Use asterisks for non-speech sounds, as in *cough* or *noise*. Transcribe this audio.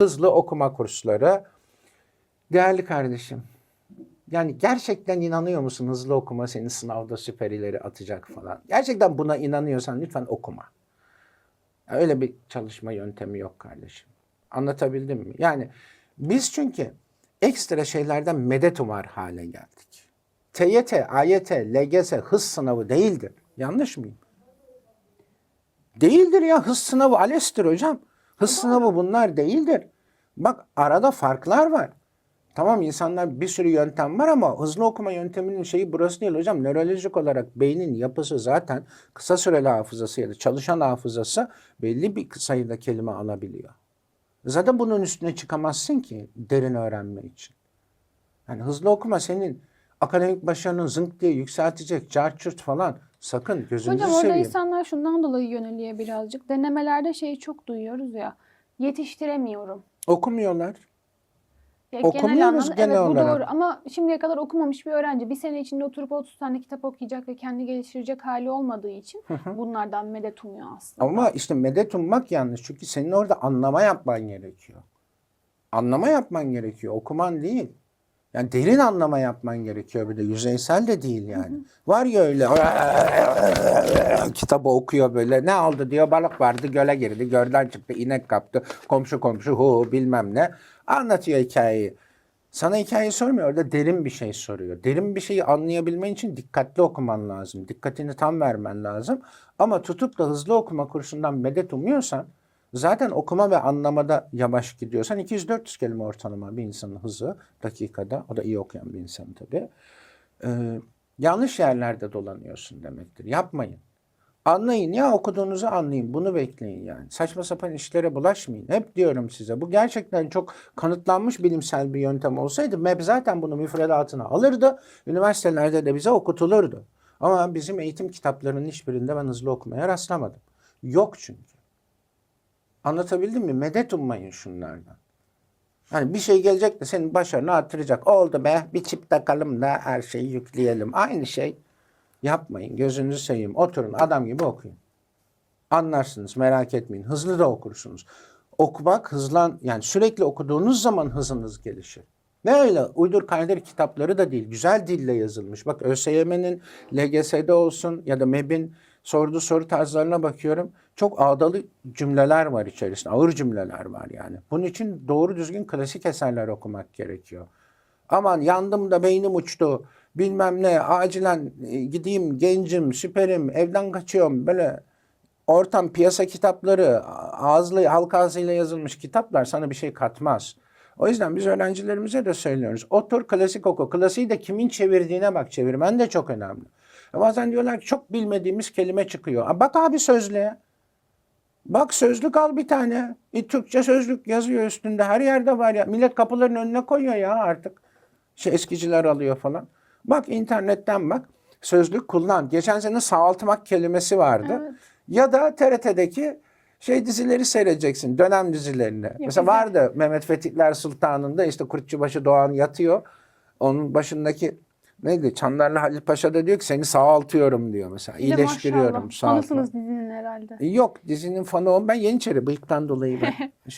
hızlı okuma kursları. Değerli kardeşim, yani gerçekten inanıyor musun hızlı okuma seni sınavda süper ileri atacak falan? Gerçekten buna inanıyorsan lütfen okuma. Öyle bir çalışma yöntemi yok kardeşim. Anlatabildim mi? Yani biz çünkü ekstra şeylerden medet umar hale geldik. TYT, AYT, LGS hız sınavı değildir. Yanlış mıyım? Değildir ya hız sınavı ALES'tir hocam. Hız sınavı bunlar değildir. Bak arada farklar var. Tamam insanlar bir sürü yöntem var ama hızlı okuma yönteminin şeyi burası değil hocam. Nörolojik olarak beynin yapısı zaten kısa süreli hafızası ya da çalışan hafızası belli bir sayıda kelime alabiliyor. Zaten bunun üstüne çıkamazsın ki derin öğrenme için. Yani hızlı okuma senin akademik başarının zınk diye yükseltecek, carçurt falan sakın gözünüzü Hocam orada seveyim. insanlar şundan dolayı yöneliyor birazcık. Denemelerde şeyi çok duyuyoruz ya. Yetiştiremiyorum. Okumuyorlar. Ya Okumuyoruz genel anlamda genel evet bu olarak. doğru ama şimdiye kadar okumamış bir öğrenci bir sene içinde oturup 30 tane kitap okuyacak ve kendi geliştirecek hali olmadığı için bunlardan medet umuyor aslında. Ama işte medet ummak yanlış. Çünkü senin orada anlama yapman gerekiyor. Anlama yapman gerekiyor. Okuman değil. Yani derin anlama yapman gerekiyor bir de. Yüzeysel de değil yani. Var ya öyle *laughs* kitabı okuyor böyle. Ne oldu diyor balık vardı göle girdi. Gölden çıktı inek kaptı. Komşu komşu hu bilmem ne. Anlatıyor hikayeyi. Sana hikayeyi sormuyor. Orada derin bir şey soruyor. Derin bir şeyi anlayabilmen için dikkatli okuman lazım. Dikkatini tam vermen lazım. Ama tutup da hızlı okuma kursundan medet umuyorsan zaten okuma ve anlamada yavaş gidiyorsan 200-400 kelime ortalama bir insanın hızı dakikada. O da iyi okuyan bir insan tabii. Ee, yanlış yerlerde dolanıyorsun demektir. Yapmayın. Anlayın ya okuduğunuzu anlayın. Bunu bekleyin yani. Saçma sapan işlere bulaşmayın. Hep diyorum size. Bu gerçekten çok kanıtlanmış bilimsel bir yöntem olsaydı MEB zaten bunu müfredatına alırdı. Üniversitelerde de bize okutulurdu. Ama bizim eğitim kitaplarının hiçbirinde ben hızlı okumaya rastlamadım. Yok çünkü. Anlatabildim mi? Medet ummayın şunlardan. Hani bir şey gelecek de senin başarını artıracak. Oldu be bir çip takalım da her şeyi yükleyelim. Aynı şey. Yapmayın. Gözünüzü seveyim. Oturun adam gibi okuyun. Anlarsınız merak etmeyin. Hızlı da okursunuz. Okumak hızlan yani sürekli okuduğunuz zaman hızınız gelişir. Ve öyle uydur kaydır kitapları da değil. Güzel dille yazılmış. Bak ÖSYM'nin LGS'de olsun ya da MEB'in sorduğu soru tarzlarına bakıyorum. Çok ağdalı cümleler var içerisinde. Ağır cümleler var yani. Bunun için doğru düzgün klasik eserler okumak gerekiyor. Aman yandım da beynim uçtu. Bilmem ne acilen e, gideyim gencim süperim evden kaçıyorum böyle ortam piyasa kitapları ağızlı halk ağzıyla yazılmış kitaplar sana bir şey katmaz. O yüzden biz öğrencilerimize de söylüyoruz. Otur klasik oku. Klasiği de kimin çevirdiğine bak. Çevirmen de çok önemli. E Bazen diyorlar ki çok bilmediğimiz kelime çıkıyor. Bak abi sözlüğe. Bak sözlük al bir tane. E, Türkçe sözlük yazıyor üstünde. Her yerde var ya. Millet kapıların önüne koyuyor ya artık. Şey, eskiciler alıyor falan. Bak internetten bak. Sözlük kullan. Geçen sene sağaltmak kelimesi vardı. Evet. Ya da TRT'deki şey dizileri seyredeceksin. Dönem dizilerini. Mesela güzel. vardı Mehmet Fetihler Sultanı'nda işte Kurtçubaşı Doğan yatıyor. Onun başındaki neydi? Çandarlı Halil Paşa da diyor ki seni sağaltıyorum diyor mesela. Bir İyileştiriyorum. maşallah. Fanısınız dizinin herhalde. Yok dizinin fanı o. Ben Yeniçeri bıyıktan dolayı ben. *laughs*